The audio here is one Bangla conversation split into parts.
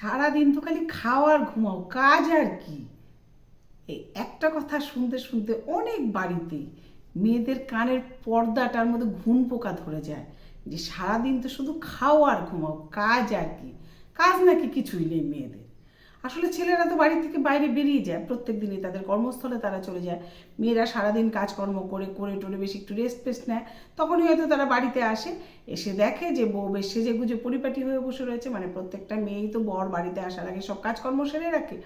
সারাদিন তো খালি খাওয়ার ঘুমাও, কাজ আর কি? এই একটা কথা শুনতে শুনতে অনেক বাড়িতেই মেয়েদের কানের পর্দাটার মধ্যে ঘুন পোকা ধরে যায় যে সারাদিন তো শুধু খাওয়ার ঘুমাও, কাজ আর কি। কাজ নাকি কিছুই নেই মেয়েদের। আসলে ছেলেরা তো বাড়ি থেকে বাইরে বেরিয়ে যায়, প্রত্যেক দিনই তাদের কর্মস্থলে তারা চলে যায়। মেয়েরা সারাদিন কাজকর্ম করে করে টোরে বেশি একটু রেস্ট ফেস্ট নেয়। তখনই হয়তো তারা বাড়িতে আসে, এসে দেখে যে বউ বেশ সেজে গুজে পরিপাটি হয়ে বসে রয়েছে। মানে প্রত্যেকটা মেয়েই তো বর বাড়িতে আসার আগে সব কাজকর্ম সেরে রাখে,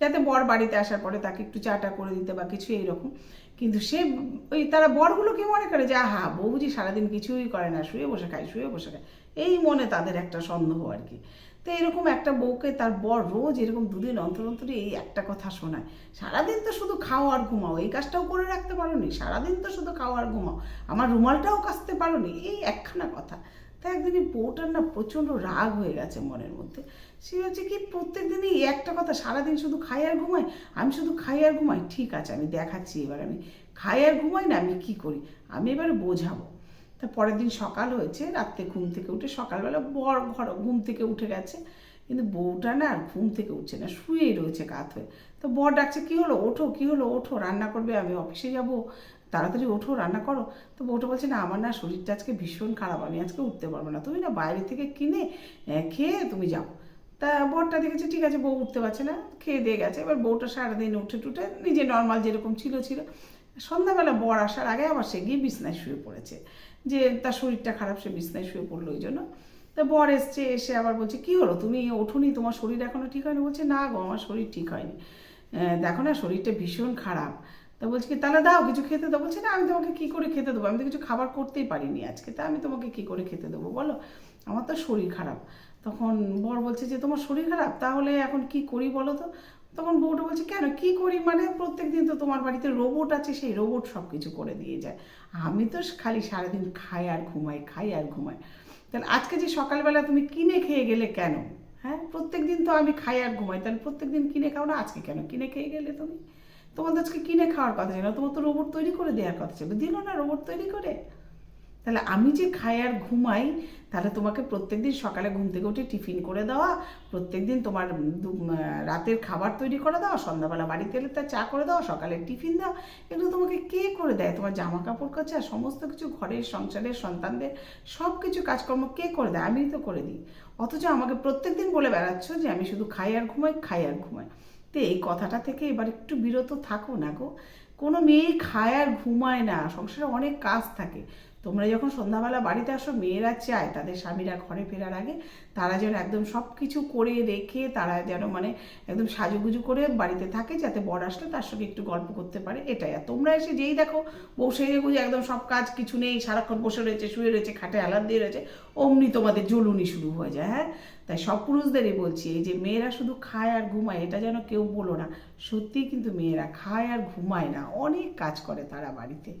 যাতে বর বাড়িতে আসার পরে তাকে একটু চাটা করে দিতে বা কিছু এইরকম। কিন্তু সে ওই তারা বরগুলো কি মনে করে যে, আহা, বউ বুঝি সারাদিন কিছুই করে না, শুয়ে বসে খায়, শুয়ে বসে খায়। এই মনে তাদের একটা সন্দেহ আর কি। তো এরকম একটা বউকে তার বর রোজ এরকম দুদিন অন্তর অন্তরে এই একটা কথা শোনায়। সারাদিন তো শুধু খাও আর ঘুমাও, এই কাজটাও করে রাখতে পারো নি সারাদিন তো শুধু খাও আর ঘুমাও, আমার রুমালটাও কাচতে পারো নি এই একখানা কথা। তা একদিনই বউটার না প্রচণ্ড রাগ হয়ে গেছে মনের মধ্যে। সে হচ্ছে কি প্রত্যেক দিনই এই একটা কথা, সারাদিন শুধু খাই আর ঘুমাই? আমি শুধু খাই আর ঘুমাই? ঠিক আছে, আমি দেখাচ্ছি এবার আমি। খাই আর ঘুমাই না, আমি কি করি? আমি এবারে বোঝাবো। তা পরের দিন সকাল হয়েছে, রাত্রে ঘুম থেকে উঠে সকালবেলা বর ঘর ঘুম থেকে উঠে গেছে। কিন্তু বউটা না আর ঘুম থেকে উঠছে না, শুয়েই রয়েছে কাত হয়ে। তো বর ডাকছে, কী হলো? ওঠো, কী হলো? ওঠো, রান্না করবে, আমি অফিসে যাব। তাড়াতাড়ি ওঠো, রান্না করো। তো বউটা বলছে, না, আমার না শরীরটা আজকে ভীষণ খারাপ, আমি আজকে উঠতে পারব না। তুমি না বাইরে থেকে কিনে খেয়ে তুমি যাও। তা বরটা দেখেছে, ঠিক আছে, বউ উঠতে পারছে না, খেয়ে দিয়ে গেছে। এবার বউটা সারাদিন উঠে টুটে নিজে নর্মাল যেরকম ছিল ছিল। সন্ধ্যাবেলা বর আসার আগে আবার সে গিয়ে বিছনায় শুয়ে পড়েছে, যে তার শরীরটা খারাপ, সে বিছনায় শুয়ে পড়ল ওই জন্য। তা বর এসছে, এসে আবার বলছে, কি হলো? তুমি ওঠোনি? তোমার শরীর এখনও ঠিক হয়নি? বলছে, না গো, আমার শরীর ঠিক হয়নি। দেখো না, শরীরটা ভীষণ খারাপ। তা বলছে কি, তাহলে দাও, কিছু খেতে দাও। বলছে, না, আমি তোমাকে কি করে খেতে দেবো? আমি তো কিছু খাবার করতেই পারিনি আজকে। তা আমি তোমাকে কি করে খেতে দেবো বলো? আমার তো শরীর খারাপ। তখন বর বলছে যে, তোমার শরীর খারাপ? তাহলে এখন কি করি বলো তো? তখন বউটা বলছে, কেন? কি করি? মানে প্রত্যেক দিন তো তোমার বাড়িতে রোবট আছে, সেই রোবট সব কিছু করে দিয়ে যায়। আমি তো খালি সারাদিন খাই আর ঘুমাই, খাই আর ঘুমাই। তাহলে আজকে যে সকালবেলা তুমি কিনে খেয়ে গেলে কেন? হ্যাঁ? প্রত্যেক দিন তো আমি খাই আর ঘুমাই, তাহলে প্রত্যেক দিন কিনে খাও না? আজকে কেন কিনে খেয়ে গেলে তুমি? তোমার তো আজকে কিনে খাওয়ার কথা ছিল, তোমার তো রোবট তৈরি করে দেওয়ার কথা ছিল। দিল না রোবট তৈরি করে? তাহলে আমি যে খাই আর ঘুমাই, তাহলে তোমাকে প্রত্যেকদিন সকালে ঘুম থেকে উঠে টিফিন করে দেওয়া, প্রত্যেকদিন তোমার দু- রাতের খাবার তৈরি করে দেওয়া, সন্ধ্যাবেলা বাড়িতে এলে তার চা করে দেওয়া সকালে টিফিন দেওয়া, এগুলো তোমাকে কে করে দেয়? তোমার জামা কাপড় কাচা সমস্ত কিছু, ঘরের সংসারের সন্তানদের সব কিছু কাজকর্ম কে করে দেয়? আমিই তো করে দিই। অথচ আমাকে প্রত্যেকদিন বলে বেড়াচ্ছ যে আমি শুধু খাই আর ঘুমাই, খাই আর ঘুমাই। তো এই কথাটা থেকে এবার একটু বিরত থাকো না গো। কোনো মেয়ে খায় আর ঘুমায় না। সংসারে অনেক কাজ থাকে। তোমরা যখন সন্ধ্যাবেলা বাড়িতে আসো, মেয়েরা চায় তাদের স্বামীরা ঘরে ফেরার আগে, তারা যেন একদম সব কিছু করে রেখে, তারা যেন মানে একদম সাজুগুজু করে বাড়িতে থাকে যাতে বর আসলে তার সঙ্গে একটু গল্প করতে পারে, এটাই। আর তোমরা এসে যেই দেখো বউ সেজে গুজে একদম সব কাজ কিছু নেই, সারাক্ষণ বসে রয়েছে, শুয়ে রয়েছে, খাটে আলাদ দিয়ে রয়েছে, অমনি তোমাদের জ্বলুনি শুরু হয়ে যায় হ্যাঁ? তাই সব পুরুষদেরই বলছি, এই যে মেয়েরা শুধু খায় আর ঘুমায়, এটা যেন কেউ বলো না, সত্যিই কিন্তু মেয়েরা খায় আর ঘুমায় না, অনেক কাজ করে তারা বাড়িতে।